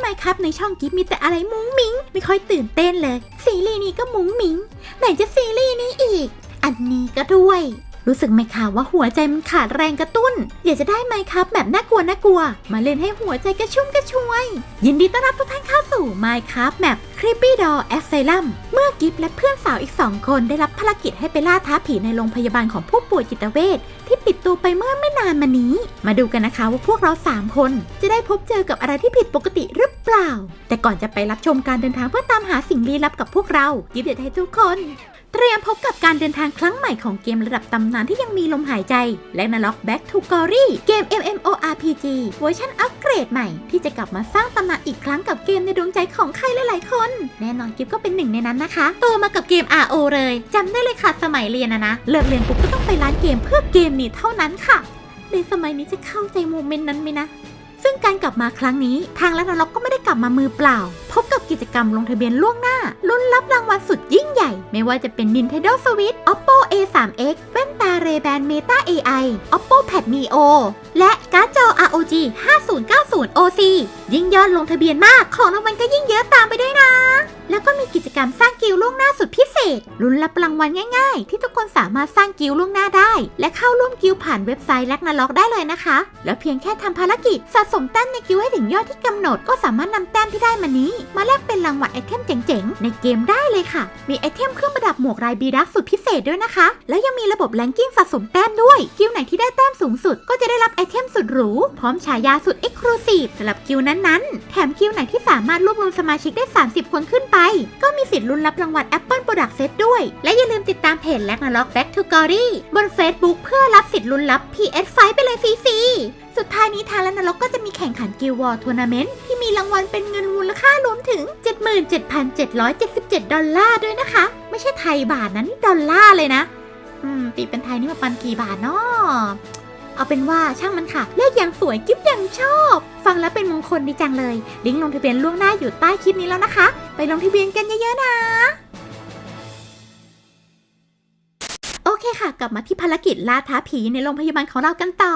ไหมครับ ในช่องกิฟมีแต่อะไรมุ้งมิ้งไม่ค่อยตื่นเต้นเลย ซีรีส์นี้ก็มุ้งมิ้งไหนจะซีรีส์นี้อีก อันนี้ก็ด้วย รู้สึกไหมคะว่าหัวใจมันขาดแรงกระตุ้นอยากจะได้ไหมครับ แบบน่ากลัวน่ากลัว มาเล่นให้หัวใจกระชุ่มกระชวย ยินดีต้อนรับทุกท่านเข้าสู่ Minecraft Map Creepy Doll Asylum เมื่อกิฟและเพื่อนสาวอีกสองคนได้รับภารกิจให้ไปล่าท้าผีในโรงพยาบาลของผู้ป่วยจิตเวชที่ปิดตัวไปเมื่อไม่นานมานี้ มาดูกันนะคะว่าพวกเราสามคน จะได้พบเจอกับอะไรที่ผิดปกติหรือเปล่า แต่ก่อนจะไปรับชมการเดินทางเพื่อตามหาสิ่งลี้ลับกับพวกเรากิฟอยากให้ทุกคน เตรียมพบกับการเดินทางครั้งใหม่ของเกมระดับตำนานที่ยังมีลมหายใจ และนล็อก Back to Glory เกม MMORPG เวอร์ชันอัปเกรดใหม่ที่จะกลับมาสร้างตำนานอีกครั้งกับเกมในดวงใจของใครหลายๆคน แน่นอนกิฟก็เป็นหนึ่งในนั้นนะคะ โตมากับเกม RO เลยจำได้เลยค่ะสมัยเรียนนะนะเลิกเรียนปุ๊บก็ต้องไปร้านเกมเพื่อเกมนี้เท่านั้นค่ะในสมัยนี้จะเข้าใจโมเมนต์นั้นไหมนะซึ่งการกลับมาครั้งนี้ ทางและนล็อกก็ไม่ได้กลับมามือเปล่าพบกับกิจกรรมลงทะเบียนล่วงหน้า ลุ้นรับรางวัลสุดยิ่งใหญ่ ไม่ว่าจะเป็น Nintendo Switch Oppo A3X แว่นตา Ray-Ban Meta AI Oppo Pad Neo และการ์ดจอ ROG 5090 OC ยิ่งยอดลงทะเบียนมาก ของรางวัลก็ยิ่งเยอะตามไปด้วยนะ แล้วก็มีกิจกรรมสร้างกิลล่วงหน้าสุดพิเศษ ลุ้นรับรางวัลง่าย ๆ ที่ทุกคนสามารถสร้างกิลล่วงหน้าได้ และเข้าร่วมกิลผ่านเว็บไซต์แลกนาล็อกได้เลยนะคะ แล้วเพียงแค่ทำภารกิจสะสมแต้มในกิลให้ถึงยอดที่กำหนด ก็สามารถนำแต้มที่ได้มานี้มาแลกเป็นรางวัลไอเทมเจ๋งๆ ในเกมได้เลยค่ะ มีไอเทมเครื่องประดับหมวกลายบีดักสุดพิเศษด้วยนะคะ แล้วยังมีระบบแรงกิ้งสะสมแต้มด้วยกิลไหนที่ได้แต้มสูงสุด ก็จะได้รับไอเทมสุดหรู พร้อมฉายาสุดเอ็กซ์คลูซีฟสำหรับกิลนั้นๆ แถมกิลไหนที่สามารถรวบรวมสมาชิกได้ 30 คนขึ้นไป ก็มีสิทธิ์ลุ้นรับรางวัล Apple Product Set ด้วย และอย่าลืมติดตามเพจแลกนาล็อก Back to Glory บน Facebook เพื่อรับสิทธิ์ลุ้นรับ PS5 ไปเลยฟรีๆสุดท้ายนี้ทางและนรกก็จะมีแข่งขันกิลวอร์ทัวร์นาเมนต์ที่มีรางวัลเป็นเงินมูลค่ารวมถึง 77,777 ดอลลาร์ด้วยนะคะ ไม่ใช่ไทยบาทนะนี่ดอลลาร์เลยนะ อืม ตีเป็นไทยนี่มาปันกี่บาทเนาะเอาเป็นว่าช่างมันค่ะ เลขอย่างสวยกิ๊บอย่างชอบ ฟังแล้วเป็นมงคลดีจังเลย ลิงก์ลงทะเบียนล่วงหน้าอยู่ใต้คลิปนี้แล้วนะคะ ไปลงทะเบียนกันเยอะๆนะโอเคค่ะ กลับมาที่ภารกิจล่าท้าผีในโรงพยาบาลของเรากันต่อ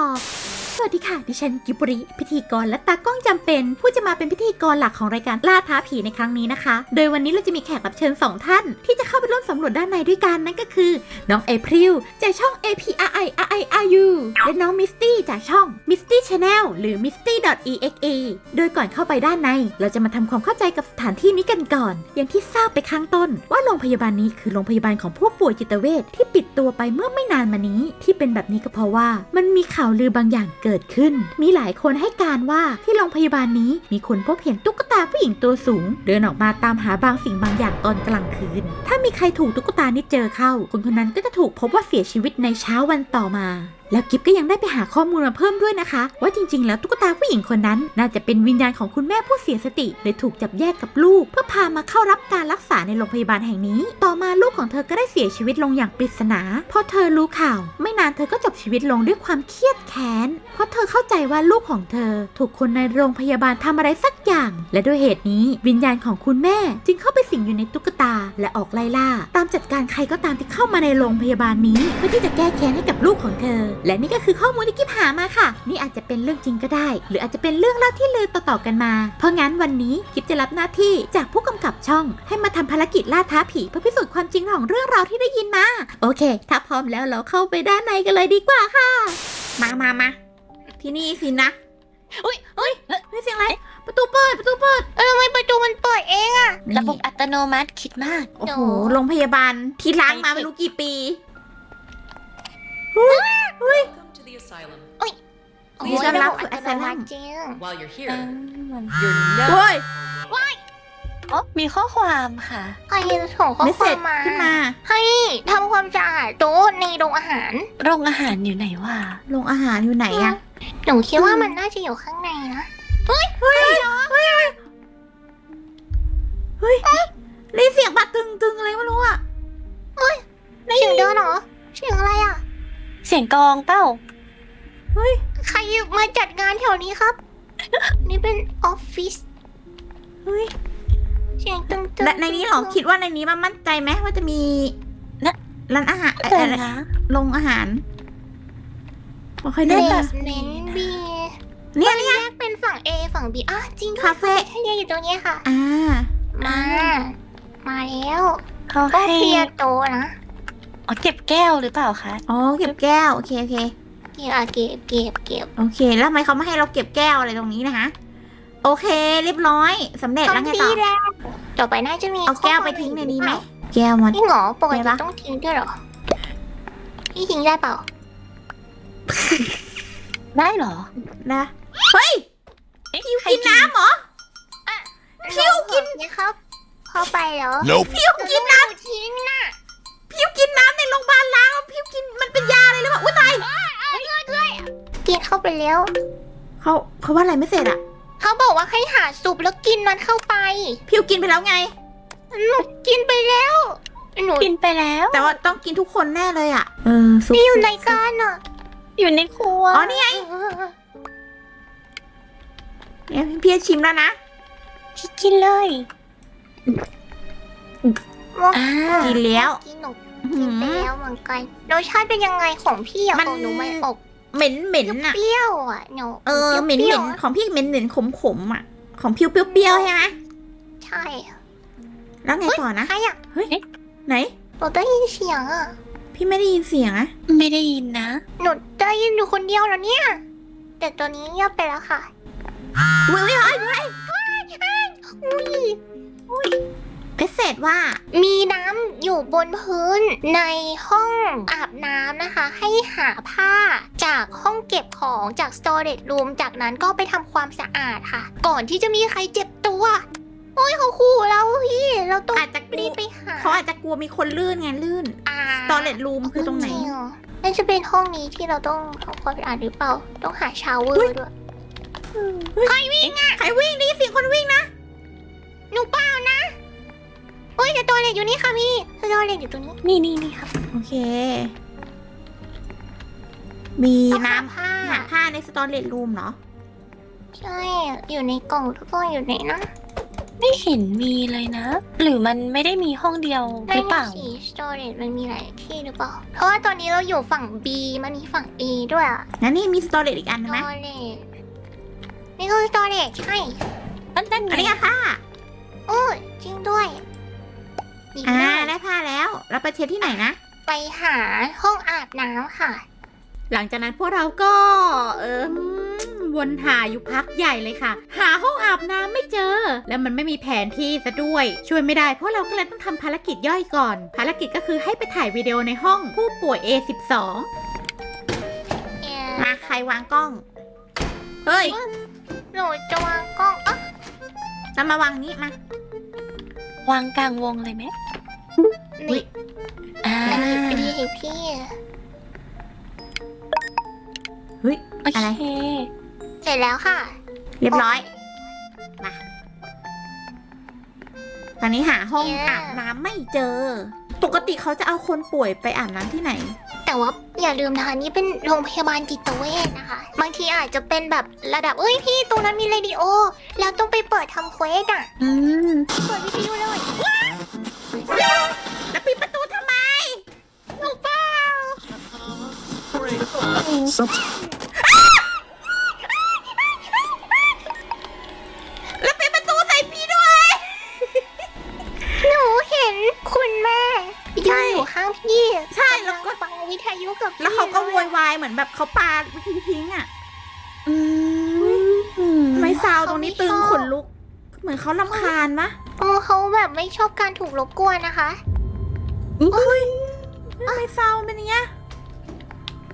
สวัสดีค่ะ ดิฉันกิบริ พิธีกรและตากล้องจำเป็น ผู้จะมาเป็นพิธีกรหลักของรายการล่าท้าผีในครั้งนี้นะคะ โดยวันนี้เราจะมีแขกรับเชิญ 2 ท่าน ที่จะเข้าไปร่วมสำรวจด้านในด้วยกันนั่นก็คือ น้องเอพริลจากช่อง APRI RIRU และน้องมิสตี้จากช่อง Misty Channel หรือ misty.exe โดยก่อนเข้าไปด้านใน เราจะมาทำความเข้าใจกับสถานที่นี้กันก่อน อย่างที่ทราบไปข้างต้น ว่าโรงพยาบาลนี้คือโรงพยาบาลของผู้ป่วยจิตเวชที่ปิดตัวไปเมื่อไม่นานมานี้ ที่เป็นแบบนี้ก็เพราะว่า มันมีข่าวลือบางอย่างเกิดขึ้น มีหลายคนให้การว่าที่โรงพยาบาลนี้มีคนพบเห็นตุ๊กตาผู้หญิงตัวสูง เดินออกมาตามหาบางสิ่งบางอย่างตอนกลางคืน ถ้ามีใครถูกตุ๊กตานี้เจอเข้า คนคนนั้นก็จะถูกพบว่าเสียชีวิตในเช้าวันต่อมาแล้วกิฟก็ยังได้ไปหาข้อมูลมาเพิ่มด้วยนะคะ ว่าจริงๆ แล้วตุ๊กตาผู้หญิงคนนั้น น่าจะเป็นวิญญาณของคุณแม่ผู้เสียสติเลยถูกจับแยกกับลูก เพื่อพามาเข้ารับการรักษาในโรงพยาบาลแห่งนี้ ต่อมาลูกของเธอก็ได้เสียชีวิตลงอย่างปริศนาพอเธอรู้ข่าว ไม่นานเธอก็จบชีวิตลงด้วยความเครียดแค้น เพราะเธอเข้าใจว่าลูกของเธอ ถูกคนในโรงพยาบาลทำอะไรสักอย่าง และด้วยเหตุนี้วิญญาณของคุณแม่ จึงเข้าไปสิงอยู่ในตุ๊กตา และออกไล่ล่า ตามจัดการใครก็ตามที่เข้ามาในโรงพยาบาลนี้ เพื่อที่จะแก้แค้นให้กับลูกของเธอและนี่ก็คือข้อมูลที่กิฟหามาค่ะ นี่อาจจะเป็นเรื่องจริงก็ได้ หรืออาจจะเป็นเรื่องเล่าที่ลือต่อๆกันมา เพราะงั้นวันนี้กิฟจะรับหน้าที่จากผู้กำกับช่อง ให้มาทำภารกิจล่าท้าผีเพื่อพิสูจน์ความจริงของเรื่องราวที่ได้ยินมา โอเค ถ้าพร้อมแล้วเราเข้าไปด้านในกันเลยดีกว่าค่ะ มามามาที่นี่สินะอุ้ยอุ้ยเฮ้ยเสียงอะไร ประตูเปิด ประตูเปิด เออทำไมประตูมันเปิดเองอะนี่ ระบบอัตโนมัติคิดมาก โอ้โห โรงพยาบาลที่ล้างมาไปสิไม่รู้กี่ปี เฮ้ยเฮ้ย Welcome to the asylum. โอ้นี่ยฉันรัระบบบสู่อัตโนมัติ Asylum จริง While you're อื here, ม you're เฮ้ never ย alone. อ๋อมีข้อความค่ะ ใครส่งข้อเมสคเซวาจมมาขึ้นมาให้ทำความสะอาดโต๊ะในโรงอาหาร โรงอาหารอยู่ไหนวะโรงอาหารอยู่ไหนอะหนูคิดว่ามันน่าจะอยู่ข้างในนะเฮ้ยเฮ้ยเฮ้ยเฮ้ยได้ยินเสียงบาดตึงตึงอะไรไม่รู้อะเสียงเดินเหรอ สียงกลองเป้าเฮ้ยใครมาจัดงานแถวนี้ครับ นี่เป็นออฟฟิศเฮ้ยเสียงตึงตึงและในนี้เหรอคิดว่าในนี้มันมั่นใจไหมว่าจะมีนะร้านอาหารเดี๋ยวอะไรนะโรงอาหารไม่ค่อยเบแน่ใจสเมนต์บีเนี่ยเนี่ย แยกเป็นฝั่ง A ฝั่ง B อะจริงด้วยคาเฟ่ทะเลอยู่ตรงนี้ค่ะ อ่า มา มาแล้วเขาก็ให้เคลียร์โตะนะ อ๋อเก็บแก้วหรือเปล่าคะอ๋อเก็บแก้วโอเคโอเคเก็บอะเก็บเก็บเก็บโอเค แล้วทำไมเขาไม่ให้เราเก็บแก้วอะไรตรงนี้นะคะ โอเค เรียบร้อยสำเร็จแล้วไงทำต่ดีอแล้วต่อไปน่าจะมีเอาแก้วไปข้อทิ้งในอื่นี้ไหมรือเปล่าแก้วมัน นี่หรอปกไงติปะ ต้องทิ้งด้วยเหรอพี่ทิ้งได้เปล่าได้เหรอนะเฮ้ยเอ๊ะพิวใครกินน้ำเหรอ พิวกินนะครับเข้าไปเหรอ Nope. พิวกินน้หทิ้งน่ะำพิว กินน้ำในโรงพยาบาลล้างแล้วพิวกินมันเป็นยาอะไรหรือเปล่าอุ้ยตายกินเข้าไปแล้ว เขาเขาว่าอะไรไม่เสร็จอะเขาบอกว่าให้หาซุปแล้วกินมันเข้าไป พิวกินไปแล้วไง หนูกินไปแล้ว หนูกินไปแล้ว แต่ว่าต้องกินทุกคนแน่เลยอะเออซุปนี่อยู่ในการอะ อยู่ในครัว อ๋อนี่ไงเนี่ยพี่ชิมแล้วนะพี่กินเลยว่าอ่ากินแล้ว กินหนูอื้อ กินไปหือแล้วเหมือนกันรสชาติเป็นยังไงของพี่อะมัน ของหนูมันออกเหม็นเหม็นอะเปรี้ยวอะหนูเออเหม็นปเหรี้ม็ยนวๆอะของพี่เหม็นเหม็นขมขมๆอะของพิวเปรี้ยวๆใช่ไหมใช่แล้วไงต่อนะใครอะไหนหนูได้ยินเสียงอะพี่ไม่ได้ยินเสียงอะไม่ได้ยินนะ หนูได้ยินอยู่คนเดียวแล้วเนี่ย แต่ตัวนี้เงียบไปแล้วค่ะ อุ้ยอุ้ยอุ้ยอุ้ยเม สเซจว่า มีน้ำอยู่บนพื้นในห้องอาบน้ำนะคะ ให้หาผ้าจากห้องเก็บของจาก storage room จากนั้นก็ไปทำความสะอาดค่ะ ก่อนที่จะมีใครเจ็บตัว โอ้ยเขาขู่เราพี่เราต้องอาจจะกลัรีวบไปหาเขาอาจจะกลัวมีคนลื่นไงลื่น อ่า ตอเลตรูมคือตรงไหนจๆอน่าจะเป็นห้องนี้ที่เราต้องทำความสะอาดหรือเปล่า ต้องหาชาวเวอร์ด้วย ใครวิ่งอะใครวิ่งนี่เสียงคนวิ่งนะ หนูเปล่านะ โอ้ยแต่ตัวเล็กอยู่นี่ค่ะพี่ตัวเล็กอยู่ตรงนี้นี่นี่นี่ครับ โอเค มีต้องหาน้ำผ้าหาผ้าในสตอเรจรูมเหรอใช่อยู่ในกล่องทุกคนอยู่ไหนนะไม่เห็นมีเลยนะ หรือมันไม่ได้มีห้องเดียวหไม่รือเปมีล่าสี storage มันมีหลายที่หรือเปล่า เพราะว่าตอนนี้เราอยู่ฝั่ง B มันมีฝั่ง A ด้วยอะงั้นนี่มีสตอเรจอีกอันไหม storage นี่คือ storage ใช่นั่นนั่นไงอันนี้อะผ้าโอ้ยจริงด้วย หยิบอ่าได้ได้ผ้าแล้ว เราไปเช็ดที่ไหนนะ ไปหาห้องอาบน้ำค่ะ หลังจากนั้นพวกเราก็เออวนหาอยู่พักใหญ่เลยค่ะ หาห้องอาบน้ำไม่เจอ แล้วมันไม่มีแผนที่ซะด้วย ช่วยไม่ได้เพราะเราก็เลยต้องทำภารกิจย่อยก่อน ภารกิจก็คือให้ไปถ่ายวิดีโอในห้องผู้ป่วย A12 เอ่อมาใครวางกล้อง เฮ้ยหนูจะวางกล้องอะเรามาวางนี้มา วางกลางวงเลยไหมอุ๊ นี่ยอ่าอันนี้เป็นที่ให้พี่เฮ้ยโออะไร เคเสร็จแล้วค่ะ เรียบร้อย มา ตอนนี้หาห้องเย้ อาบน้ำไม่เจอ ปกติเขาจะเอาคนป่วยไปอาบน้ำที่ไหน แต่ว่าอย่าลืมนะคะนี่เป็นโรงพยาบาลจิตเวชนะคะ บางทีอาจจะเป็นแบบระดับเอ้ยพี่ตรงนั้นมีเรดิโอ แล้วต้องไปเปิดทำเควสอะอืมเปิดวิทยุเลย หนูเปล่าแล้วปิดประตูใส่พี่ด้วย หนูเห็นคุณแม่ยืนอยู่ข้างพี่ใช่แล้วก็ฟังวิทยุกับพี่แล้วเขาก็โวเลยวายเหมือนแบบเขาปาวิธีทิ้งอะอืมทำไมซาวตรงนี้ตึงขนลุก เหมือนเขาลำคาญปะเออเขาแบบไม่ชอบการถูกรบกวนนะคะ เฮ้ยทำไมซาวมันเป็นอย่างเงี้ย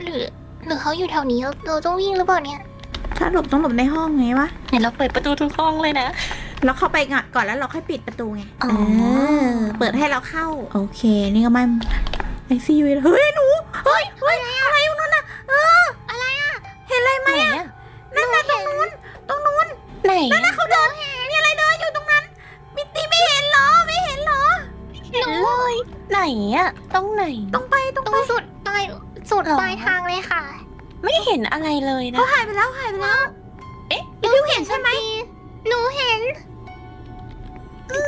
หรือหรือเขาอยู่แถวนี้เราเราต้องวิ่งหรือเปล่าเนี่ยถ้าหลบต้องหลบในห้องไงวะเดี๋ยวเราเปิดประตูทุกห้องเลยนะ เราเข้าไปก่อนก่อนแล้วเราค่อยปิดประตูไงอ๋อ เออเปิดให้เราเข้า โอเค นี่ก็มันไอซียูเฮ้ยหนูเฮ้ยเฮ้ยอะไรอยู่นั่นน่ะเอออะไรอะเห็นอะไรไหมไหนอะอะนั่นน่ะตรงนู้นตรงนู้นไหนนั่นน่ะ ไหนอะตรงไหน ต้องไปต้องตรไปงสุดปลายสุดปลายทางเลยค่ะไม่เห็นอะไรเลยนะ เขาหายไปแล้วหายไปแล้วเอ๊ะ พี่พิวเห็นใช่ไหมหนูเห็น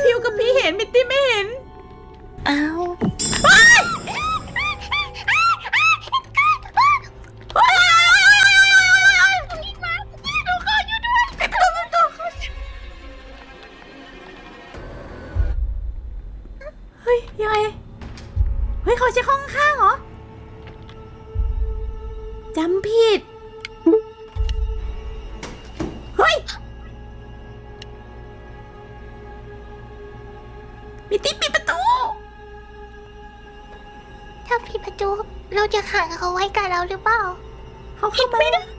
พิวกับพี่เห็นมิตตี้ไม่เห็น อ้าวเฮ้ยยังไง เฮ้ยเขาเช็คห้องข้างเหรอจำผิด เฮ้ย มิติปิดประตู ถ้าปิดประตูเราจะขังเขาไว้กับเราหรือเปล่า เขาเข้ามาเ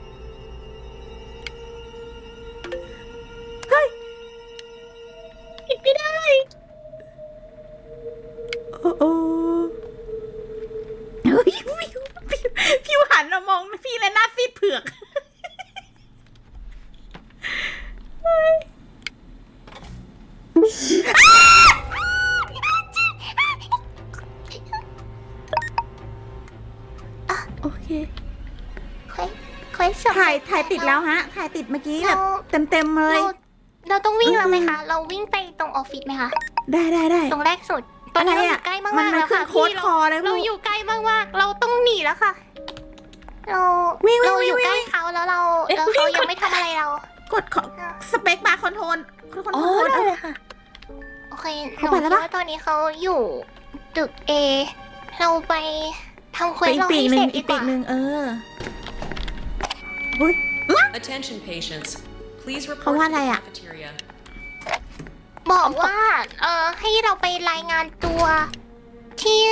ถ่ายถ่ายติดแล้วฮะ ถ่ายติดเมื่อกี้แบเราบเต็มเต็มๆเลย เราเราต้องวิ่งแล้วไหมอืมคะ เราวิ่งไปตรงออฟฟิศไหมคะ ได้ได้ได้ ตรงแรกสุด ตอนนี้อะไรเราออะยู่ใกล้มากมันๆมันแล้วขึ้ค่ะนโค้ดพี่คเราอเลยเราลูก อยู่ใกล้มากๆเราต้องหนีแล้วค่ะ เราวิ่งวิ่งเราอยู่วิ่งใกล้เขาแล้วเราเอ๊ะแล้ววิ่เขางยังไม่ทำอะไรเรา กดขอสเปคบาร์คอนโทรลคอนโทรลอ๋อได้เลยค่ะ โอเคหเขานูไปคิแล้ดวปะ ว่าตอนนี้เขาอยู่ตึกเอ เราไปทำเควไปสอีกเราปีให้กหเสนึ่ร็งจอีดีกกปีว่ากหนึ่งเออ Attention patients. Please เขา report ว่า to อะไร the อะ cafeteria. บอกว่า เอ่อให้เราไปรายงานตัวที่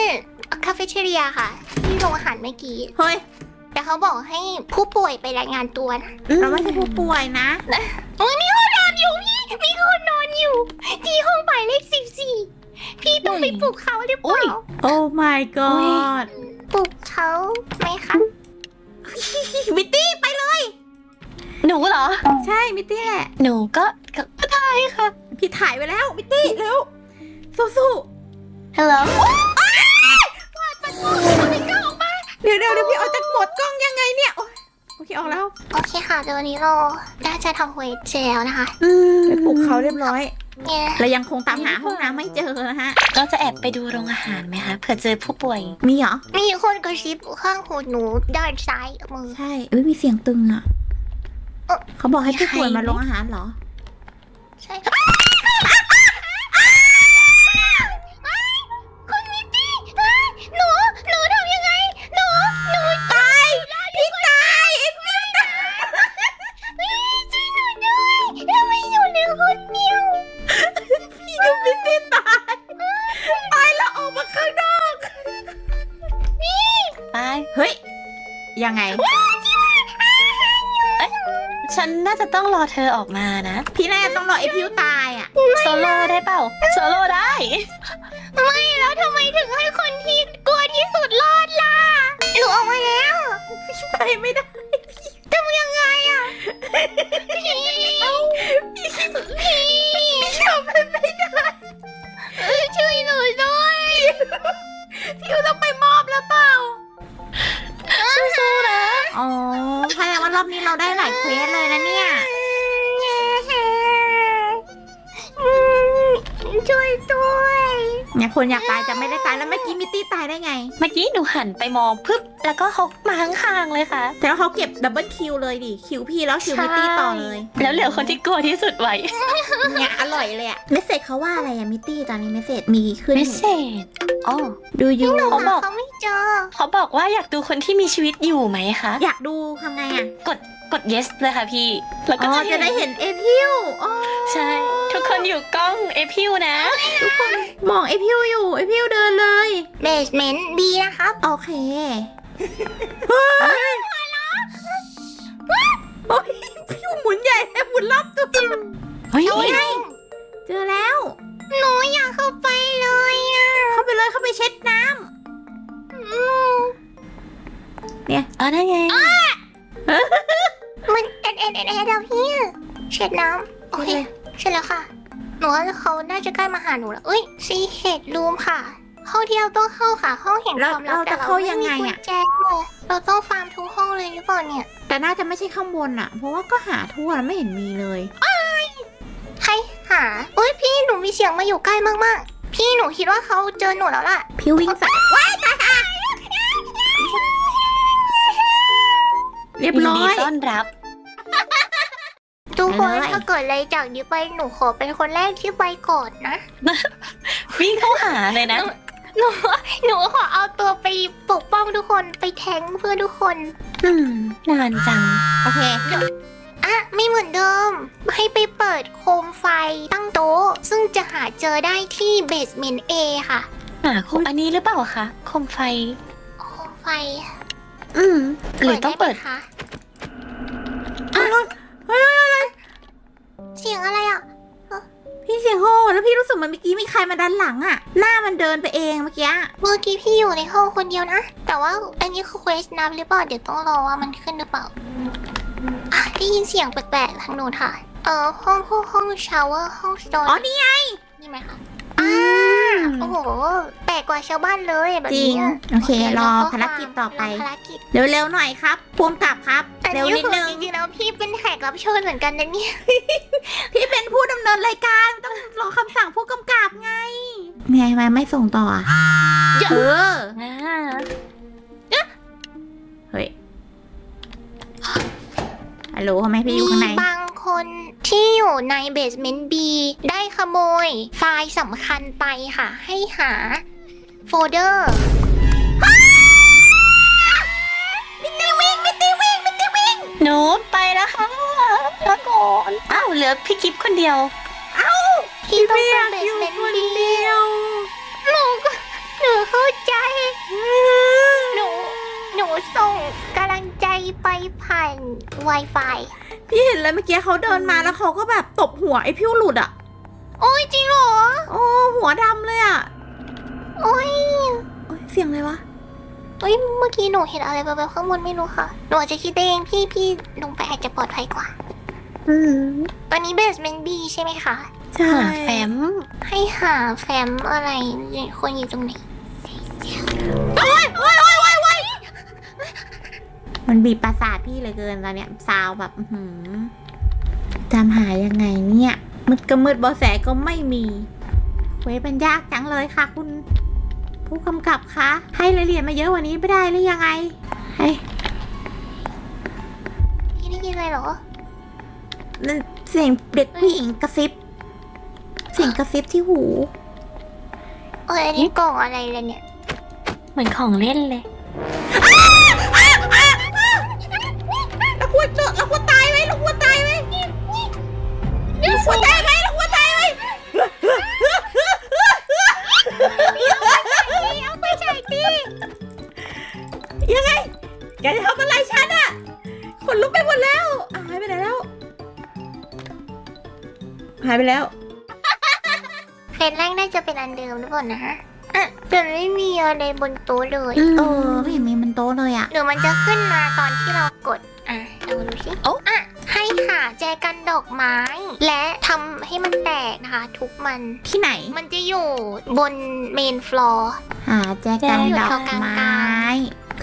คาเฟ่เทเรียค่ะ ที่โรงอาหารเมื่อกี้ เฮ้ย แต่เขาบอกให้ผู้ป่วยไปรายงานตัวนะเราไม่ใช่ผู้ป่วยนะ โอ้ยมีคนนอนอยู่พี่ มีคนนอนอยู่ ที่ห้องหมายเลขสิบสี่พี่ต้องไปอุ้ยปลุกเขาหรือเปอุ้ล่ายโอ้ my god ปลุกเขาไหมคะ มิตตี้ไปเลย หนูเหรอ ใช่มิตตี้แหละหนูก็ก็ก็ได้ค่ะ พี่ถ่ายไว้แล้วมิตตี้เร็วสู้ฮัลโหลๆเดี๋ยวเดี๋ยวเดี๋ยวพี่เอาจากหมดกล้องยังไงเนี่ยโอ๊ยโอเคออกแล้ว โอเคค่ะเดี๋ยววันนี้เราน่าจะทำเควสเสร็จแล้วนะคะอืมไปปลุกเขาเรียบร้อย เนี่ยเรายังคงตามหาห้องน้ำไม่เจอนะฮะเราจะแอบไปดูโรงอาหารไหมคะเผื่อเจอผู้ป่วย มีเหรอ มีคนกระซิบข้างหูหนูด้านซ้ายมือ ใช่เอ้ยมีเสียงตึงอะเอ่อเขาบอกให้ผู้ป่วยใครมาลงอาหารเหรอ ใช่ องรอเธอออกมานะ พี่แน่ต้องรอไอพิวตายอะโซโล่ได้เปล่าโซโล่ได้ ไม่แล้วทำไมถึงให้คนที่กลัวที่ คนอยากตายจะไม่ได้ตายแล้วเมื่อกี้มิตตี้ตายได้ไง เมื่อกี้หนูหันไปมองพึบแล้วก็เขามาข้างๆเลยค่ะ แต่ว่าเขาเก็บดับเบิลคิวเลยดิคิวพี่แล้วคิวมิตตี้ต่อเลยแล้วเหลือคนที่กลัวที่สุดไว้เนี่ยอร่อยเลยอะเมสเซจเขาว่าอะไรอะมิตตี้ตอนนี้เมสเซจมีขึ้นเมสเซจอ๋อดูยูหนูเขาหาบอกเขาไม่เจอเขาบอกว่าอยากดูคนที่มีชีวิตอยู่ไหมคะอยากดูทำไงอะกดกด yes เลยค่ะพี่ แล้วอ๋ก็อจะได้เห็นเอพิวอ๋อใช่ ทุกคนอยู่กล้องเอพิวนะมองเอพิวอยู่เอพิวเดินเลย เบสเมนต์ดีนะครับ โอเคเฮ้ยโอ้ยพิวหมุนใหญ่เลยหมุนรอบตัวเฮ้ยช่วยเจอแล้ว หนูอยากเข้าไปเลยอะเข้าไปเลยเข้าไปเช็ดน้อืมอ๋อนั่นไงมันเอ็ดเอ็ดเอ็ดเอ็ดเอาพี่เช็ดน้ำโอเค เสร็จแล้วค่ะ หนูว่าเขาน่าจะใกล้มาหาหนูแล้วเอ้ยซีเฮดรูมค่ะ ห้องที่เราต้องเข้าค่ะ ห้องเห็นำเราความลับเราแต่จะเข้ายังไงม่มีกุญอะ แจเราต้องฟาร์มทุกห้องเลยหรือเปล่าเนี่ย แต่น่าจะไม่ใช่ข้างบนอะเพราะว่าก็หาทั่วแล้วไม่เห็นมีเลยใครหาเอ้ยพี่หนูมีเสียงมาอยู่ใกล้มากๆ พี่หนูคิดว่าเขาเจอหนูแล้วล่ะพิววิ่งใส่ว้ายตายค่ะเรียบยินร้อดียต้อนรับ ทุกคนไปเลยถ้าเกิดอะไรจากนี้ไปหนูขอเป็นคนแรกที่ไปก่อนนะ วิ่งเข้าหาเลยนะ หนูหนูขอเอาตัวไปปกป้องทุกคนไปแทงเพื่อนทุกคนอืมนานจัง โอเค อะไม่เหมือนเดิม ให้ไปเปิดโคมไฟตั้งโต๊ะ ซึ่งจะหาเจอได้ที่เบสเมนต์ A ค่ะ หาโคมอันนี้หรือเปล่าคะโคมไฟ โคมไฟอืมหรือต้องเปิด ไไหมคะ เฮ้ยเฮ้ยเฮ้ยเฮ้ยเสียงอะไรอะ พี่เสียงโห่แล้วพี่รู้สึกเหมือนเมื่อกี้มีใครมาดันหลังอะหน้ามันเดินไปเองเมื่อกี้ เมื่อกี้พี่อยู่ในห้องคนเดียวนะ แต่ว่าอันนี้คือเควสนับหรือเปล่า เดี๋ยวต้องรอว่ามันขึ้นหรือเปล่าอะได้ยินเสียงแปลกๆทางโน้นค่ะ เออห้องห้องห้องชาวเวอร์ห้องสโตร์อ๋อนี่ไง นี่ไหมคะอ่า โอ้โห แปลกกว่าชาวบ้านเลยแบบจรินี้งอะโอเค รอแล้วภารกิจต่อไป รภารกิจเร็วๆหน่อยครับภูมิกับครับ แต่เร็วนี่นิดคือนึง จริงๆแล้วพี่เป็นแขกรับเชิญเหมือนกันนะเนี่ยพี่เป็นผู้ดำเนินรายการต้องรอคำสั่งผู้กำกับไงเนี่ยทำไมไม่ส่งต่ออะเอออ่าเฮ้ยฮัลโหลทำไมพี่อยู่มีข้างในบาง คนที่อยู่ในเบสเมนต์ B ได้ขโมย ไฟล์สำคัญไปค่ะ ให้หาโฟลเดอร์มิตตี้วิ่งมิตตี้วิ่งมิตตี้วิ่งหนูไปแล้วค่ะลาก่อนอ้าวเหลือพี่กิฟคนเดียวที่ต้องเป็นเบสเมนต์ B หนูก็หนูเข้าใจ หนู หนูส่งกำลังใจไปผ่าน Wi-Fi พี่เห็นเลยเมื่อกี้เขาเดินมาแล้วเขาก็แบบตบหัวไอ้พิ้วหลุดอะ โอ้ยจริงเหรอ โอ้หัวดำเลยอะโอ้ยโอ้ยเสียงอะไรวะเฮ้ยเมื่อกี้หนูเห็นอะไรแบบๆข้างบนไม่รู้ค่ะ หนูอาจจะคิดเองพี่พี่ลงไปอาจจะปลอดภัยกว่า อืมตอนนี้เบสเมนต์ B ใช่ไหมคะ ใช่ หาแฟม ให้หาแฟ้มอะไรคนอยู่ตรงไหน มันบีบประสาทพี่เหลยเกินตอนเนี้ยซาวแบบอื้อหือจำหายังไงเนี่ยมืดก็มืดเบอแสก็ไม่มีเว้ยมันยากจังเลยค่ะ คุณ ผู้กำกับคะให้รายละเอียดมาเยอะกว่านี้ไม่ได้หรือยังไงเฮ้ยพี่ได้ยินอะไรเหรอนั่นเสียงเด็กผู้หญิงกระซิบ เสียงกระซิบที่หูเอออันนี้กล่องอะไรเลยเนี่ย เหมือนของเล่นเลยายไปแล้วเพจแรกน่าจะเป็นอันเดิมหรือเปล่านะอะแต่ไม่มีอะไรบนโต๊ะเลยเออไม่เห็นมีมันโต๊ะเลยอะหรือมันจะขึ้นมาตอนที่เรากด อะเราดูสิโอ๊ะอะ ให้หาแจกันดอกไม้ และทำให้มันแตกนะคะ ทุบมัน ที่ไหน มันจะอยู่บนเมนฟลอร์ หาแจกันอยู่ดอแถกวกลางๆไม้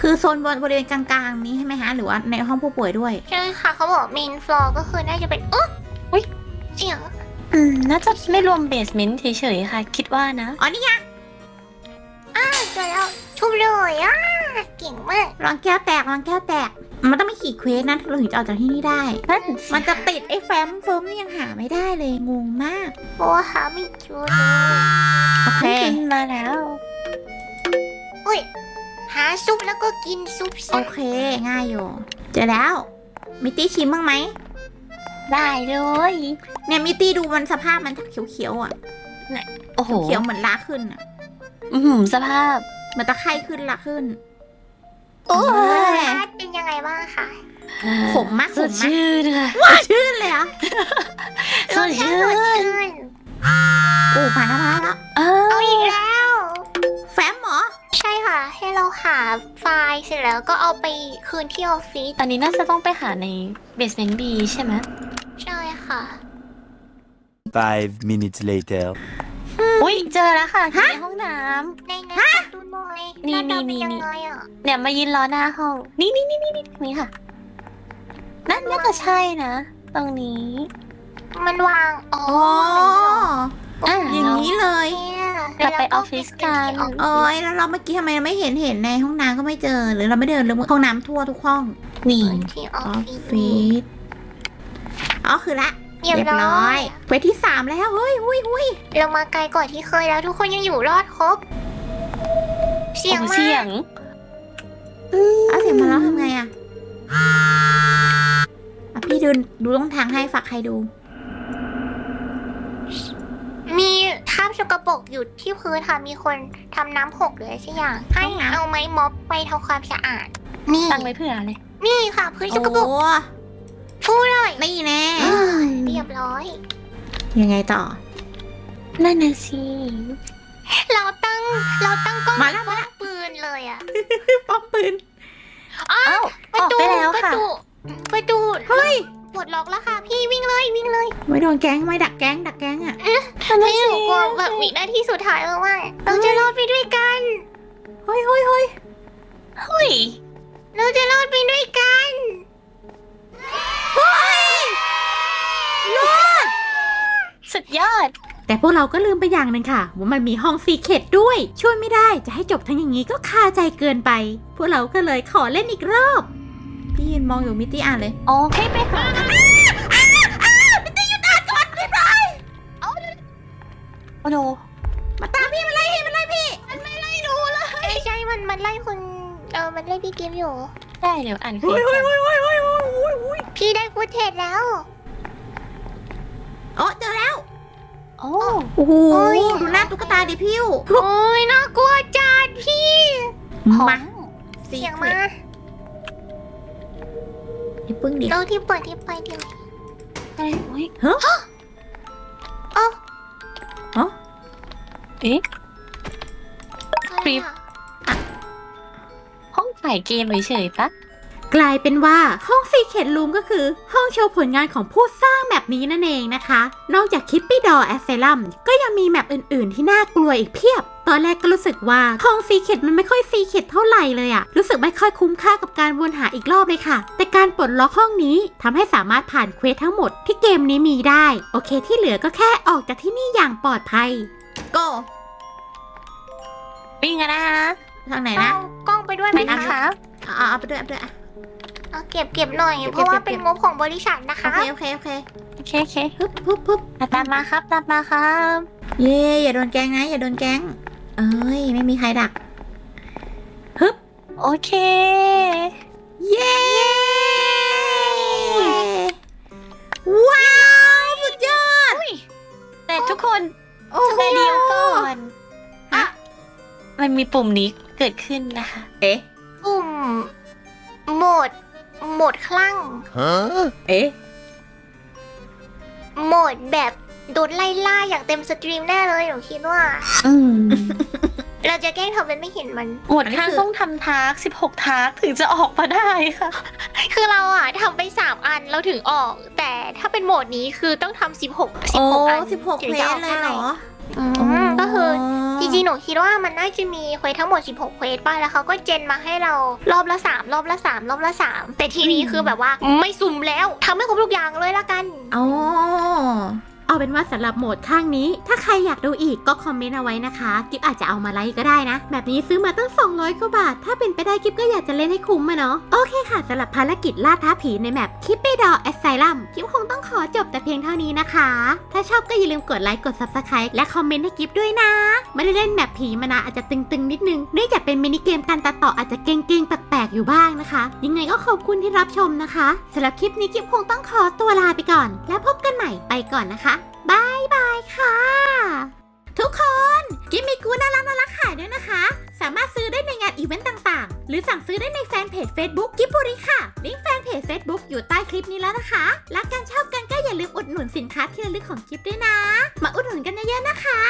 คือโซนบนบริเวณกลางๆ นี้ใช่ไหมฮะหรือว่าในห้องผู้ป่วยด้วย ใช่ค่ะเขาบอกเมนฟลอร์ก็คือน่าจะเป็นเอ๊ะอุ๊ยเสียง อืมน่าจะไม่รวมเบสเมนต์เฉยๆค่ะ คิดว่านะ อ๋อนี่ไงอะเจอแล้วทุบเลยอะเก่งมากรองแก้วแตกรองแก้วแตก มันต้องมีขี่เควสนะเราถึงจะออกจากที่นี่ได้ นั่นมันจะติดไอ้แฟ้มเฟิร์มนี่ยังหาไม่ได้เลยงงมากเพราะว่าหาไม่เจอเลยโอเคขึ้นมาแล้ว อุ้ยหาซุปแล้วก็กินซุปโอซะเค ง่ายอยู่ เจอแล้ว มิตตี้ชิมบ้างไหม ได้เลยเนี่ยมิตตี้ดูมันสภาพมันเขียวๆอะโอ้โหเขียวเหมือนลาขึ้นอะอือหือสภาพเหมือนตะไคร่ขึ้นลาขึ้นโอ้เอ้ยรสเป็นยังไงบ้างคะขมมากสขดมมากชื่นค่ะชื่นเลยเหรอะสดชื่รสชาติสดนชื่นโอ้มาแล้วมาแล้วอ้าเอาวอีกแล้ว แฟ้มเหรอใช่ค่ะ ให้เราหาไฟล์เสร็จแล้วก็เอาไปคืนที่ออฟฟิศตอนนี้น่าจะต้องไปหาในเบสเมนต์บีใช่ไหมใช่ ค่ะ Five minutes later. อุ้ยเจอแล้วค่ะอยู่ในห้องน้ในนั้นดูหน่อยนี่หาตานี่เป็นี่ ยังไงอะำเนี่ยมายืนรอหน้าห้อง นี่นี่นี่นี่นี่ตรงนี้ค่ะนั่นน่าจะใช่นะ ตรงนี้มันวางอ๋ออ๋ออะอย่างนี้เลยเนี่ยเราไปออฟฟิศกันเอ้ยแล้วเราเมื่อกี้ทำไมเราไม่เห็นเห็นในห้องน้ำก็ไม่เจอ หรือเราไม่เดินเลยห้องน้ำทั่วทุกห้องนี่ ที่ออออฟฟฟิศฟิศอ๋อคือละ เรียบเรียบร้ร้ออยยเควสที่สามแล้วเฮ้ยหุยหุยเรามาไกลกว่าที่เคยแล้วทุกคนยังอยู่รอดครบ เสียงโอ้มาเสียงเอาเสียงมาแล้วทำไงอะอะพี่ดูดูต้องทางให้ฝากใครดู มีทาบชกปรกอยู่ที่พื้นค่ะมีคนทำน้ำหกหรืออะไรสักอย่าง ให้ห้องน้ำเอาไม้ม็อบไปทำความสะอาด นี่ตั้งไว้เผื่อเลยนี่ค่ะพื้นชกปรกโอ้ พูดเลยนี่แน่เรียบร้อย ยังไงต่อ นั่นน่ะสิ เราตั้งเราตั้งกล้องมาแล้วมาแล้ว ปืนเลยอะป้อมปืน อ้าวออกได้แล้วประค่ะ ตูประตูเฮ้ยปลดล็อกแล้วค่ะ พี่วิ่งเลยวิ่งเลยไม่โดนแก๊งไม่ดักแก๊งดักแก๊งอะไม่หนูกลัวแบบวินาทีสุดท้ายแล้วว่าเราจะรอดไปด้วยกัน เฮ้ยเฮ้ยเฮ้ยเฮ้ยเราจะรอดไปด้วยกัน สุด ยอด แต่พวกเราก็ลืมไปอย่างหนึ่งค่ะ ว่ามันมีห้องซีเคดด้วย ช่วยไม่ได้จะให้จบทั้งอย่างนี้ก็คาใจเกินไป พวกเราก็เลยขอเล่นอีกรอบ พี่ยืนมองอยู่มิติอ่านเลยอ๋อให้ไปหาโอ้โหมาตามพี่มาไล่พี่มาไล่พี่ไม่ใช่ มัน มันไล่คนเออมันไล่พี่กิฟอยู่ ได้เดี๋ยวอ่านคลิเฮ้ปยเฮ้ยก่อนเฮ้ยเฮ้ยเฮ้ยเฮ้ยเฮ้ยพี่ได้ฟุตเทจแล้วอ๋อเจอแล้ว โอ้โอ้โหโอ้ยดูหน้าตุ๊กตาดิพิวโอ้ยน่ากลัวจัดพี่ของมาเสียงมาอย่าพึ่งดิเราที่เปิดที่ไปดีไหมอะไรโอ้ยเอ้าเอ๊ะอะไรคลิปอะห้องถ่ายเกมเฉยๆปะ กลายเป็นว่าห้องซีเคดรูมก็คือห้องโชว์ผลงานของผู้สร้างแมปนี้นั่นเองนะคะ นอกจากคิปปี้ดอแอสเซลัมก็ยังมีแมปอื่นๆ ที่น่ากลัวอีกเพียบ ตอนแรกก็รู้สึกว่าห้องซีเคดมันไม่ค่อยซีเคดเท่าไหร่เลยอะรู้สึกไม่ค่อยคุ้มค่ากับการวนหาอีกรอบเลยค่ะ แต่การปลดล็อกห้องนี้ทำให้สามารถผ่านเควสทั้งหมดที่เกมนี้มีได้ โอเค ที่เหลือก็แค่ออกจากที่นี่อย่างปลอดภัยก็วิ่งกันนะคะทางไหนนะ เอากล้องไปด้วยไหไปมนะคะคะเอาเอาเอาไปด้วยเอาไปด้วยอะ เอาเก็บเก็บหน่อย เก็บเพราะว่าเก็บเก็บ เป็นงบของบริษัทนะโอคะ เคโอเคโอเคโอเคโอเคฮึบฮึบฮึบอะตามมาครับตามมาครับเย่อย่าโดนแกล้งนะอย่าโดนแกล้งเอ้ยไม่มีใครดักฮึบโอเค เย้ ว้าว สุดยอดอุ้ยแต่ทุกคนโอ้โห แต่เดียวก่อนอะมันมีปุ่มนี้เกิดขึ้นนะคะ เอ๊ะ ปุ่มโหมด โหมดคลั่ง Huh? เอ๊ะ โหมดแบบโดนไล่ล่าอย่างเต็มสตรีมแน่เลยหนูคิดว่า อืมเราจะแกล้งทำเป็นไม่เห็นมัน หมวดข้างต้องทำทาร์ก16ทาร์กถึงจะออกมาได้ค่ะ คือเราอะทำไปสามอันเราถึงออก แต่ถ้าเป็นโหมดนี้คือต้องทำสิบหกสิบโอ้หกอันสิบหกถึงเพจะลออกเลยเหรได้ออืมก็คือจ ริงๆหนูคิดว่ามันน่าจะมีเควสทั้งหมด 16 เควสป่ะแล้วเขาก็เจนมาให้เรารอบละ 3 รอบละ 3 รอบละ 3 แต่ทีนี้คือแบบว่าไม่สุ่มแล้วทำให้ครบทุกอย่างเลยละกัน อ๋อ เอาเป็นว่าสำหรับโหมดข้างนี้ ถ้าใครอยากดูอีกก็คอมเมนต์เอาไว้นะคะกิฟอาจจะเอามาไลค์ก็ได้นะ แบบนี้ซื้อมาตั้ง 200กว่าบาท ถ้าเป็นไปได้กิฟก็อยากจะเล่นให้คุ้มอะเนาะโอเคค่ะสำหรับภารกิจล่าท้าผีในแมปคิปปี้ดอแอสไซลัมกิฟคงต้องขอจบแต่เพียงเท่านี้นะคะ ถ้าชอบก็อย่าลืมกดไลค์กด subscribe และคอมเมนต์ให้กิฟด้วยนะไม่ได้เล่นแมปผีมานานอาจจะตึงๆนิดนึงเนื่องจากเป็นมินิเกมการตัดต่ออาจจะเก่งๆแปลกๆอยู่บ้างนะคะ ยังไงก็ขอบคุณที่รับชมนะคะสำหรับคลิปนี้กิฟคงต้องขอตัวลาไปก่อน แล้วพบกันใหม่ไปก่อนนะคะ บายบายค่ะ ทุกคนกิมมีกูน่ารักน่ารักขายด้วยนะคะ สามารถซื้อได้ในงานอีเวนต์ต่างๆ หรือสั่งซื้อได้ในแฟนเพจ Facebook กิฟบุริค่ะ ลิงก์แฟนเพจ Facebook อยู่ใต้คลิปนี้แล้วนะคะ รักกันชอบกันก็อย่าลืมอุดหนุนสินค้าที่ระลึกของกิฟด้วยนะ มาอุดหนุนกันเยอะๆนะคะ